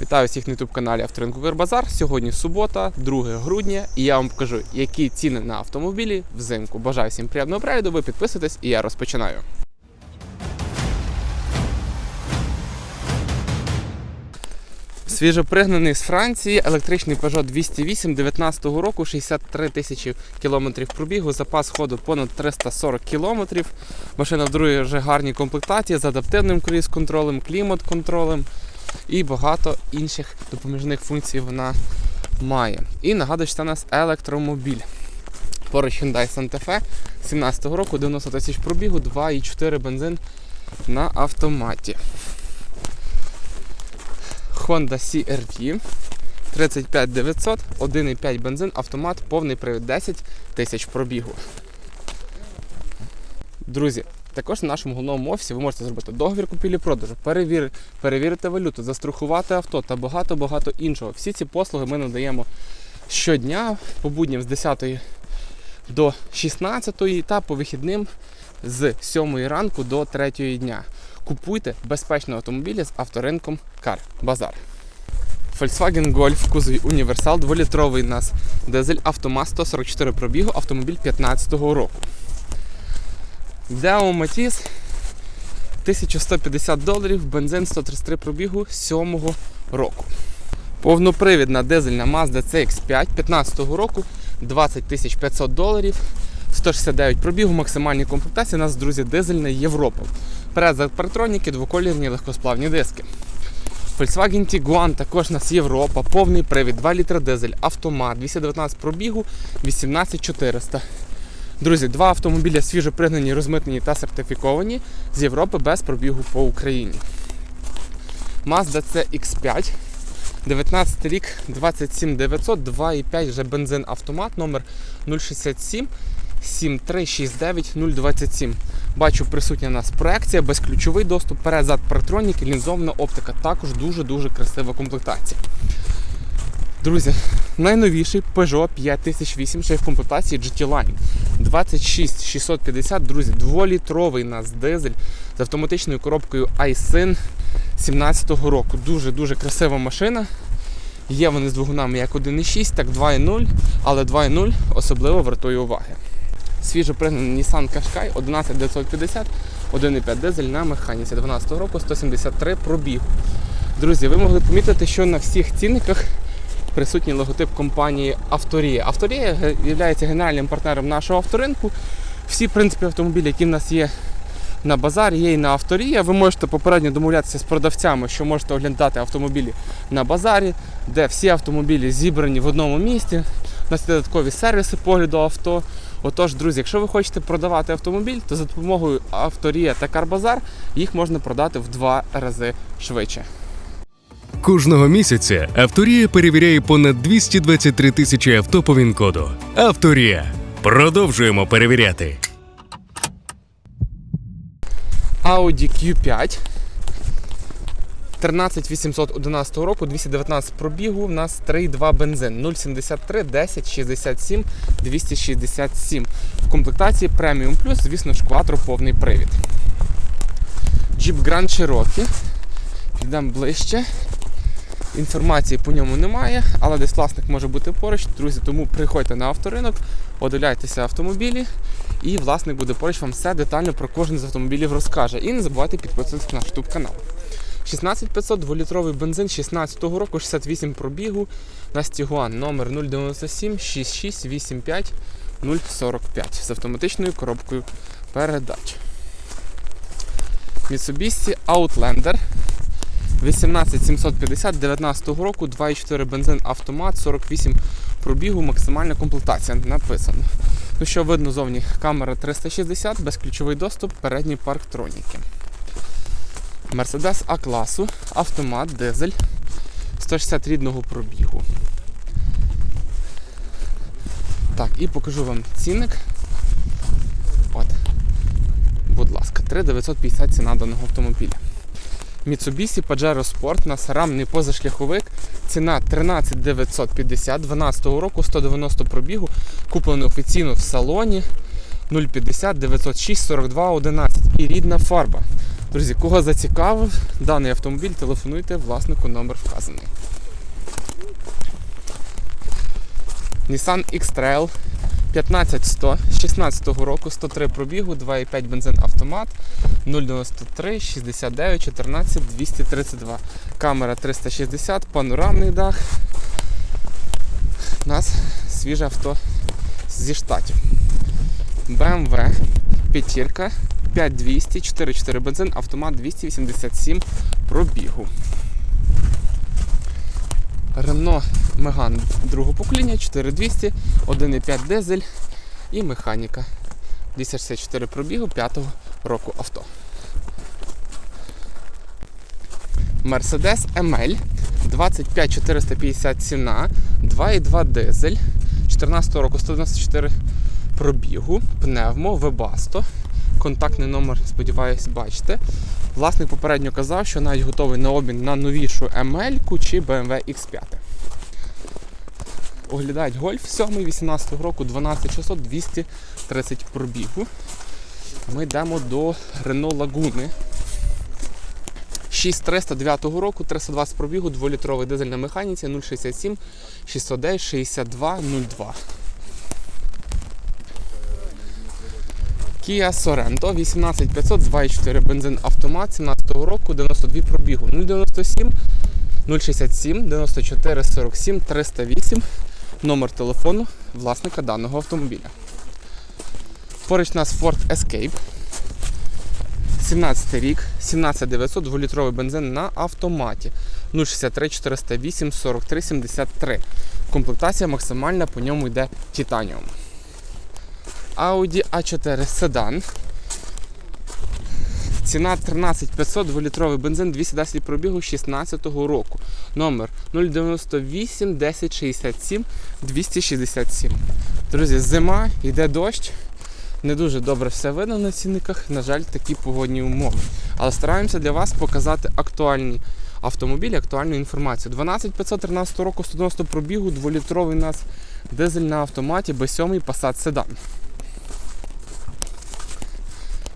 Вітаю всіх на youtube каналі Авторинку Вербазар. Сьогодні субота, 2 грудня, і я вам покажу, які ціни на автомобілі взимку. Бажаю всім приємного перегляду, ви підписуйтесь і я розпочинаю. Свіжопригнаний з Франції електричний Peugeot 208 19 року, 63 тисячі кілометрів пробігу, запас ходу понад 340 кілометрів. Машина в другій вже гарній комплектації з адаптивним круїз-контролем, клімат-контролем і багато інших допоміжних функцій вона має. І нагадую, що це у нас електромобіль. Поруч Hyundai Santa Fe 17 року, 90 тисяч пробігу, 2,4 бензин на автоматі. Honda CR-V 35900, 1,5 бензин, автомат, повний привід 10 тисяч пробігу. Друзі, також в нашому головному офісі ви можете зробити договір купівлі-продажу, перевір, перевірити валюту, застрахувати авто та багато-багато іншого. Всі ці послуги ми надаємо щодня по будням з 10 до 16 та по вихідним з 7 ранку до 3 дня. Купуйте безпечні автомобілі з авторинком Car Базар. Volkswagen Golf кузові Універсал 2-літровий у нас дизель автомат 144 пробігу, автомобіль 2015 року. Deo Matiz 1150 доларів, бензин 133 пробігу 7 року. Повнопривідна дизельна Mazda CX5 15 року 20 500 доларів, 169 пробігу, максимальні комплектації. У нас, друзі, дизельна Європа. Перед паратроніки, двоколірні легкосплавні диски. Volkswagen Tiguan, також у нас Європа, повний привід, 2 літри дизель, автомат, 219 пробігу, 18400. Друзі, два автомобіля свіжо пригнані, розмитнені та сертифіковані з Європи без пробігу по Україні. Mazda CX5, 19 рік, 27900, 2,5 вже бензин автомат, номер 067 7369 027. Бачу, присутня у нас проекція, безключовий доступ, перед-зад паратроніки, лінзована оптика. Також дуже-дуже красива комплектація. Друзі, найновіший Peugeot 5008 ще в комплектації GT Line. 26650, друзі, 2-літровий нас дизель з автоматичною коробкою iSyn 17-го року. Дуже-дуже красива машина. Є вони з двигунами як 1.6, так 2.0, але 2.0 особливо вартує уваги. Свіжо пригнаний Nissan Qashqai 11950, 1.5 дизель на механіці 12 року, 173 пробігу. Друзі, ви могли помітити, що на всіх цінниках присутній логотип компанії Авторія. Авторія є генеральним партнером нашого авторинку. Всі принципі, автомобілі, які в нас є на базарі, є і на авторія. Ви можете попередньо домовлятися з продавцями, що можете оглядати автомобілі на базарі, де всі автомобілі зібрані в одному місці. У нас є додаткові сервіси погляду авто. Отож, друзі, якщо ви хочете продавати автомобіль, то за допомогою авторія та Карбазар їх можна продати в два рази швидше. Кожного місяця Авторія перевіряє понад 223 тисячі авто по ВІН-коду. Авторія. Продовжуємо перевіряти. Audi Q5 13811 року, 219 пробігу, у нас 3,2 бензин, 0,73, 10, 67, 267. В комплектації Premium Plus, звісно ж, кватро повний привід. Jeep Grand Cherokee. Підемо ближче. Інформації по ньому немає, але десь власник може бути поруч. Друзі, тому приходьте на авторинок, одивляйтеся автомобілі, і власник буде поруч вам все детально про кожен з автомобілів розкаже. І не забувайте підписуватися на наш YouTube канал. 16500 2-літровий бензин 16-го року, 68 пробігу на Тігуан номер 097 6685 045 з автоматичною коробкою передач. Mitsubishi Outlander 18750 19 року, 2,4 бензин автомат, 48 пробігу, максимальна комплектація написано. Ну що видно зовні камера 360, безключовий доступ, передній парктроніки. Mercedes А класу, автомат, дизель, 160 рідного пробігу. Так, і покажу вам цінник. От. Будь ласка, 3950 ціна даного автомобіля. Mitsubishi Pajero Sport, у нас рамний позашляховик, ціна 13950 12 року, 190 пробігу, куплений офіційно в салоні. 050 906 42 11 і рідна фарба. Друзі, кого зацікавив даний автомобіль, телефонуйте власнику номер вказаний. Nissan X-Trail 15100 16 року, 103 пробігу, 2,5 бензин автомат, 093 69 14 232. Камера 360, панорамний дах. У нас свіже авто зі штатів. BMW п'ятірка 5200, 4,4 бензин, автомат 287 пробігу. Renault Megane другого покоління 4200, 1,5 дизель і механіка. 264 пробігу 5 року авто. Mercedes ML 25450 ціна, 2,2 дизель, 14 року 194 пробігу, пневмо, вебасто. Контактний номер, сподіваюсь, бачите. Власник попередньо казав, що навіть готовий на обмін на новішу ML чи BMW X5. Оглядають гольф 7 18 року 12600 230 пробігу. Ми йдемо до Renault Laguna 6309 року, 320 пробігу, 2-літровий дизель на механіці 067 609 62 02. Kia Sorento 18500 2,4 бензин автомат 17 року, 92 пробігу 097 067 94 47 308 номер телефону власника даного автомобіля. Поруч у нас Ford Escape 17 рік, 17900, 2-літровий бензин на автоматі 063 408 43 73. Комплектація максимальна, по ньому йде титаніум. Audi A4 седан. Ціна 13500, 2-літровий бензин, 210 пробігу 16 року. Номер 098 1067 267. Друзі, зима, йде дощ. Не дуже добре все видно на цінниках, на жаль, такі погодні умови. Але стараємося для вас показати актуальні автомобілі, актуальну інформацію. 12513 року 190 пробігу, 2-літровий у нас дизель на автоматі, B7 Passat Sedan.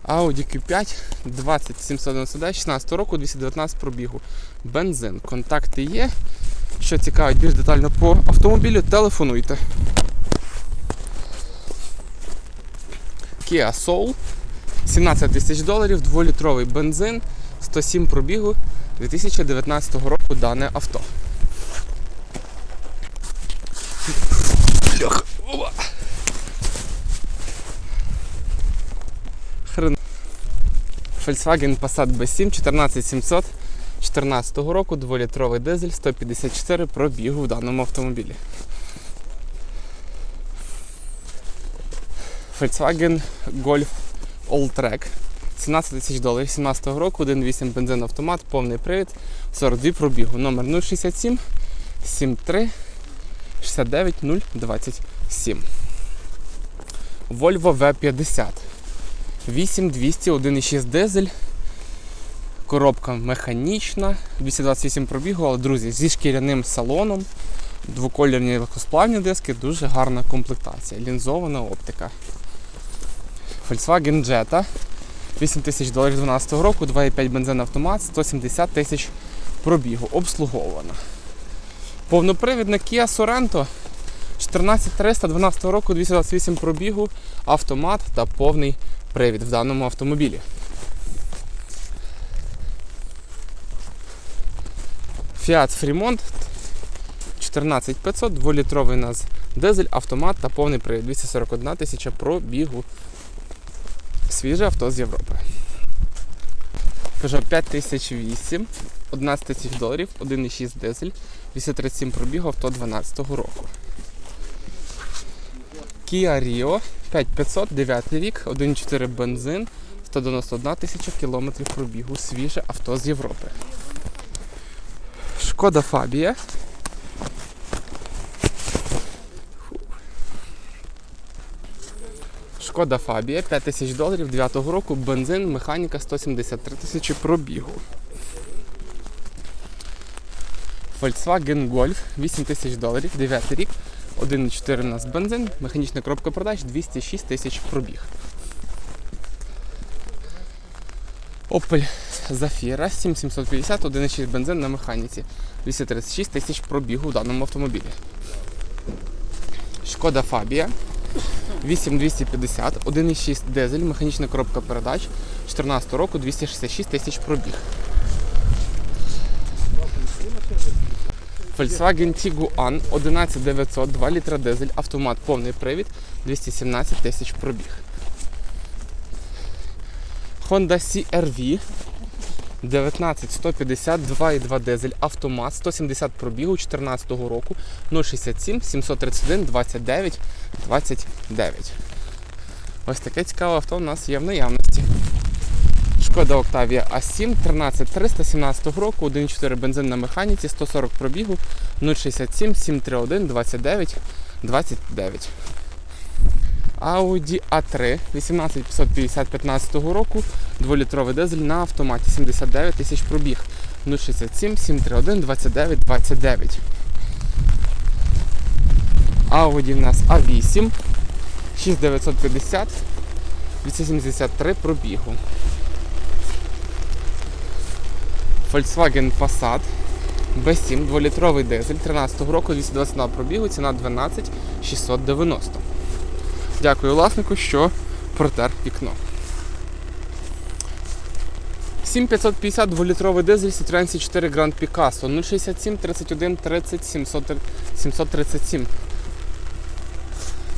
Audi Q5 20799 16 року 219 пробігу. Бензин. Контакти є. Що цікавить більш детально по автомобілю, телефонуйте. Kia Soul 17 тисяч доларів, 2-літровий бензин, 107 пробігу 2019 року дане авто. Бляха. Volkswagen Passat B7 14700 14 року, 2-літровий дизель, 154 пробігу в даному автомобілі. Volkswagen Golf Alltrack 17 тисяч доларів 17 року, 1.8 бензин автомат, повний привід, 42 пробігу. Номер 067 73 69 027. Volvo V50 8200, 1.6 дизель. Коробка механічна, 228 пробігу, але, друзі, зі шкіряним салоном, двокольорні легкосплавні диски, дуже гарна комплектація, лінзована оптика. Volkswagen Jetta 8 тисяч доларів 12 року, 2,5 бензин автомат, 170 тисяч пробігу, обслуговувана. Повнопривідна Kia Sorento 14300 12 року, 228 пробігу, автомат та повний привід в даному автомобілі. Fiat Fremont 14500, 2-літровий у нас дизель, автомат та повний привід. 241 тисяча пробігу. Свіже авто з Європи. Peugeot 5008, 11 тисяч доларів, 1,6 дизель, 237 пробігу авто 12 року. Kia Rio 5500, 9 рік, 1,4 бензин, 191 тисяча кілометрів пробігу. Свіже авто з Європи. Шкода Фабія. Шкода Фабія 5 тисяч доларів 9 року, бензин, механіка 173 тисячі пробігу. Volkswagen Golf 8 тисяч доларів, 9 рік, 1,4 у нас бензин, механічна коробка продаж 206 тисяч пробіг. Opel Zafira 7750, 1,6 бензин на механіці. 236 тисяч пробігу в даному автомобілі. Шкода Фабія 8250, 1,6 дизель, механічна коробка передач 14 року 266 тисяч пробіг. Volkswagen Tiguan 11900, 2 літра дизель, автомат повний привід, 217 тисяч пробіг. Honda CR-V 19150, 2,2 дизель, автомат, 170 пробігу 2014 року, 067 731 29 29. Ось таке цікаве авто у нас є в наявності. Шкода Octavia A7 13317 року, 1,4 бензин на механіці, 140 пробігу, 067 731 29 29. Audi A3 18550 15 року, 2-літровий дизель на автоматі 79 тисяч пробіг, 067 731 29 29. Audi в нас A8 6950 273 пробігу. Volkswagen Passat B7 2-літровий дизель 13 року 222 пробігу, ціна 12 690. Дякую власнику, що протер вікно. 7550 2-літровий дизель Citroen C4 Grand Picasso 067 31 30 737.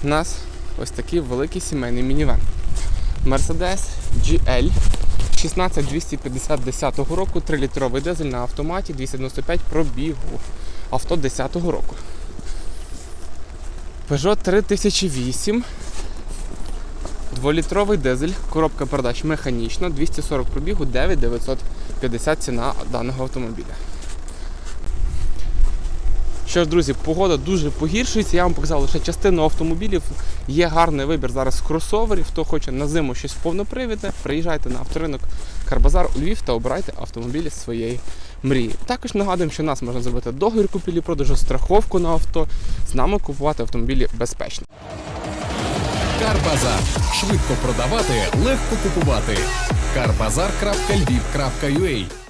У нас ось такий великий сімейний мінівен. Mercedes GL 16250 10 року, 3-літровий дизель на автоматі, 295 пробігу. Авто 10 року. Peugeot 3008. Дволітровий дизель, коробка передач механічна, 240 пробігу, 9950 ціна даного автомобіля. Що ж, друзі, погода дуже погіршується. Я вам показав лише частину автомобілів. Є гарний вибір зараз кросоверів. Хто хоче на зиму щось повнопривідне, приїжджайте на авторинок Карбазар у Львів та обирайте автомобілі своєї мрії. Також нагадуємо, що нас можна зробити договір купівлі продажу, страховку на авто. З нами купувати автомобілі безпечно. Карбазар. Швидко продавати, легко купувати. Карбазар.львів.ua